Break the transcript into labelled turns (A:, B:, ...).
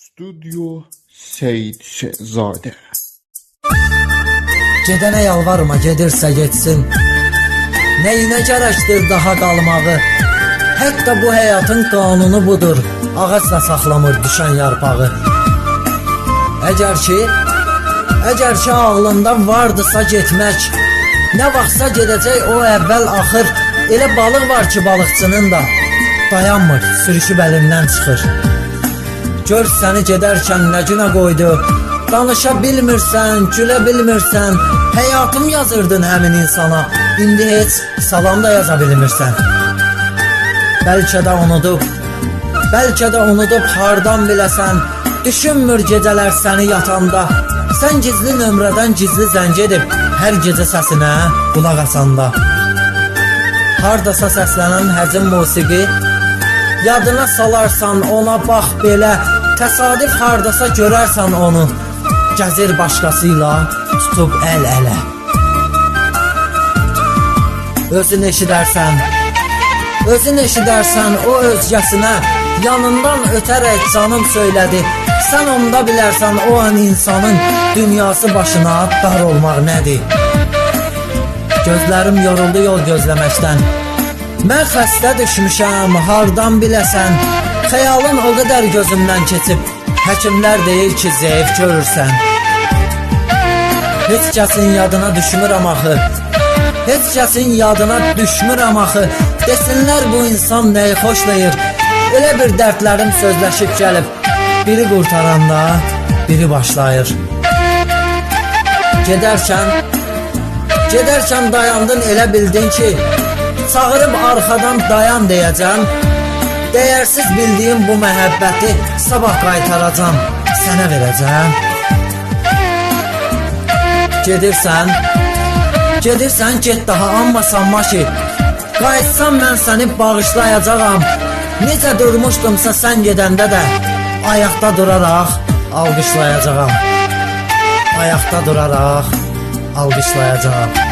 A: Studio Seyid Şehzade.
B: Gedənə yalvarma, gedirsə getsin. Nəyinə gərəkdir daha qalmağı? Hətta bu həyatın qanunu budur. Ağac da saxlamır düşən yarpağı. Əgər ki, əgər ki ağlında vardısa getmək, nə vaxtsa gedəcək o əvvəl axır. Elə balıq var ki, balıqçının da dayanmır, sürüşüb əlindən çıxır. Gör səni gedərkən nə günə qoydu. Danışa bilmirsən, gülə bilmirsən. Həyatım yazırdın həmin insana. İndi heç salam da yaza bilmirsən. Bəlkə də unudub, bəlkə də unudub hardan biləsən. Düşünmür gecələr səni yatanda. Sən gizli nömrədən gizli zəng edib hər gecə səsinə qulaq asanda. Hardasa səslənən həzin musiqi Yadına salarsan ona bax belə. Təsadüf hardasa görərsən onu. Gəzir başqasıyla tutub əl-ələ Özün eşidərsən. Özün eşidərsən o özgəsinə. Yanından ötərək canım söylədi. Sən onda bilərsən o an insanın Dünyası başına dar olmaq nədir? Gözlərim yoruldu yol gözləməkdən Mən xəstə düşmüşəm, hardan biləsən? Xəyalın o qədər gözümdən keçib. Həkimlər deyir ki, zəif görürsən. Heç kəsin yadına düşmürəm axı. Heç kəsin yadına düşmürəm axı. Desinlər bu insan nəyi xoşlayır. Elə bir dərdlərim sözləşib gəlib. Biri qurtaranda, biri başlayır. Gedərkən Gedərkən dayandın elə bildin ki, çağırıb arxadan dayan deyəcəm. Dəyərsiz bildiyim bu məhəbbəti sabah qaytaracam, sənə verəcəm. Gedirsən, gedirsən get daha amma sanma ki, qayıtsam mən səni bağışlayacağam. Necə durmuşdumsa sən gedəndə də ayaqda duraraq alqışlayacağam. Ayaqda duraraq alqışlayacağam.